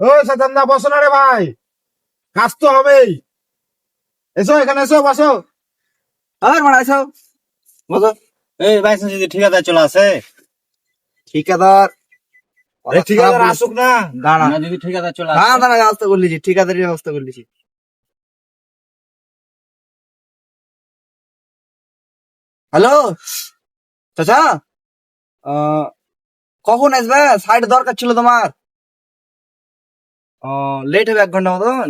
ও সাদাম দা বসো না রে ভাই। কাজ তো হবেই। এসো এখানে এসো বসো। আর মারা আছো বলো এই ভাই যদি ঠিকাদার চলে আসে। ঠিকাদার। ঠিকাদার আসুক না। দাঁড়া। না যদি ঠিকাদার চলে আসে। দাঁড়া ব্যবস্থা করে লিছি ঠিকাদারি ব্যবস্থা করে লিছি হ্যালো? চাচা? আহ, কখন আসবে? সাইড দরকার ছিল তোমার। লেট হবে এক ঘণ্টা মতন?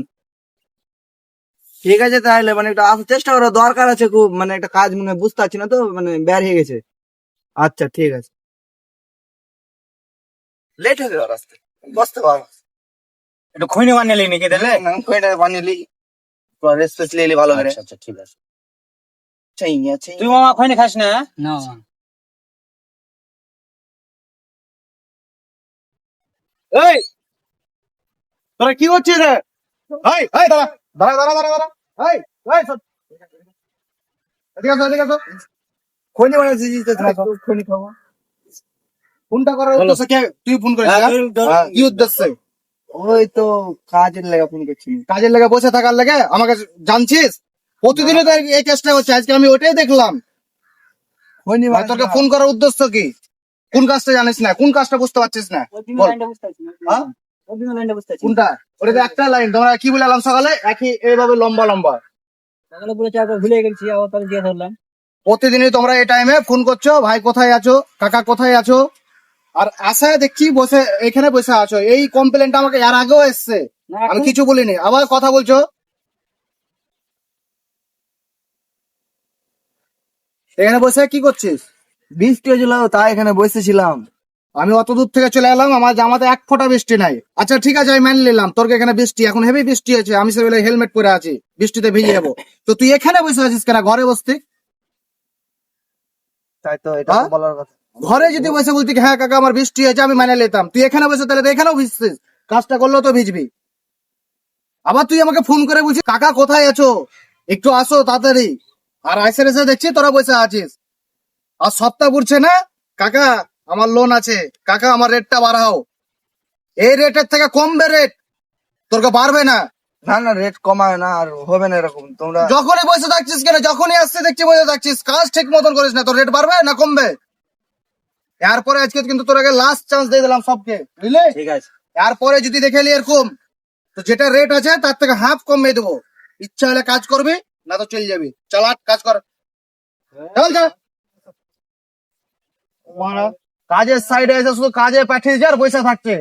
ঠিক আছে তাহলে মানে একটু আসার চেষ্টা করো দরকার আছে খুব মানে একটা কাজ মানে বুঝতে পারছি না তো মানে বের হয়ে গেছে। আচ্ছা ঠিক আছে। লেট হবে ওর আসতে। বসতে পারো। একটু খৈনি বানিয়ে লি নাকি দিলে কয়টা বানিয়ে রেসপেক্ট লিলি ভালো করে। আচ্ছা আচ্ছা ঠিক আছে। চাই আছে তুই মামা খৈনি খাস না? না। এই! তোরা কি করছিস রে? এই এই দাঁড়া দাঁড়া দাঁড়া দাঁড়া দাঁড়া। এই এই সব এদিকে আসো এদিকে আসো। খনি বানাচ্ছি খনি খাব। ফোনটা করার উদ্দেশ্য কে? তুই ফোন করেছিস হ্যাঁ? ধরুন, ধরুন। কি উদ্দেশ্যে? ওই তো কাজের লেগে ফোন করছি। কাজের লেগে বসে থাকার লেগে আমাকে জানছিস? প্রতিদিনই তো এই- চেষ্টা হচ্ছে আজকে আমি ওটাই দেখলাম। আর তোকে ফোন করার উদ্দেশ্য কি? কোন কাজটা জানিস না? কোন কাজটা বুঝতে পারছিস না? বল। হ্যাঁ? কোনটা? ওটা তো একটা লাইন। তোমরা কি বললাম সকালে? একই এইভাবে লম্বা লম্বা। ভুলে গেছি আবার তাহলে দিয়ে ধরলাম। প্রতিদিনই তোমরা এই টাইমে ফোন করছ ভাই কোথায় আছো? কাকা কোথায় আছো? আর আশায় দেখছি বসে এখানে বসে আছো। এই কমপ্লেনটা আমাকে এর আগেও এসছে। আমি কিছু বলিনি। আবার কথা বলছো? এখানে বসে কি করছিস? বৃষ্টি হয়েছিল তাই এখানে বসেছিলাম। আমি অত দূর থেকে চলে এলাম আমার জামাতে এক ফোঁটা বৃষ্টি নাই। আচ্ছা ঠিক আছে আমি মেনে নিলাম। তোর এখানে বৃষ্টি? এখন হেভি বৃষ্টি আছে আমি সেবেলা হেলমেট পরে আছি। বৃষ্টিতে ভিজে যাব তো তুই এখানে বসে আছিস কেন? ঘরে বসতে? তাই তো এটা হ্যাঁ? বলার কথা। ঘরে যদি বসে বলতি হ্যাঁ কাকা আমার বৃষ্টি হয়েছে আমি মেনে নিতাম। তুই এখানে বসে তাহলে তো এখানেও ভিজছিস কাজটা করলেও তো ভিজবি। আবার তুই আমাকে ফোন করে বলছিস কাকা কোথায় আছো? একটু আসো তাড়াতাড়ি। আর আইসে এসে দেখছি তোরা বসে আছিস। আর সপ্তাহ পড়ছে না? কাকা আমার লোন আছে। কাকা আমার রেটটা বাড়াও। এই রেটের থেকে কমবে রেট তোরকে বাড়বে না। না না রেট কমায় না আর হবে না এরকম। তোমরা যখনই বসে থাকছিস কেন? যখনই আসছে দেখছি বসে থাকছিস। কাজ ঠিক মতন করিস না। তোর রেট বাড়বে না কমবে? এরপরে আজকে কিন্তু তোর আগে লাস্ট চান্স দিয়ে দিলাম সবকে। বুঝলি? ঠিক আছে। এরপরে যদি দেখে এলি এরকম তো যেটা রেট আছে তার থেকে হাফ কমিয়ে দেবো। ইচ্ছা হলে কাজ করবি না তো চলে যাবি। চল আট কাজ কর। চল চল মারা, কাজের সাইডে এসে শুধু কাজে পাঠিয়ে যা আর পয়সা থাকছে।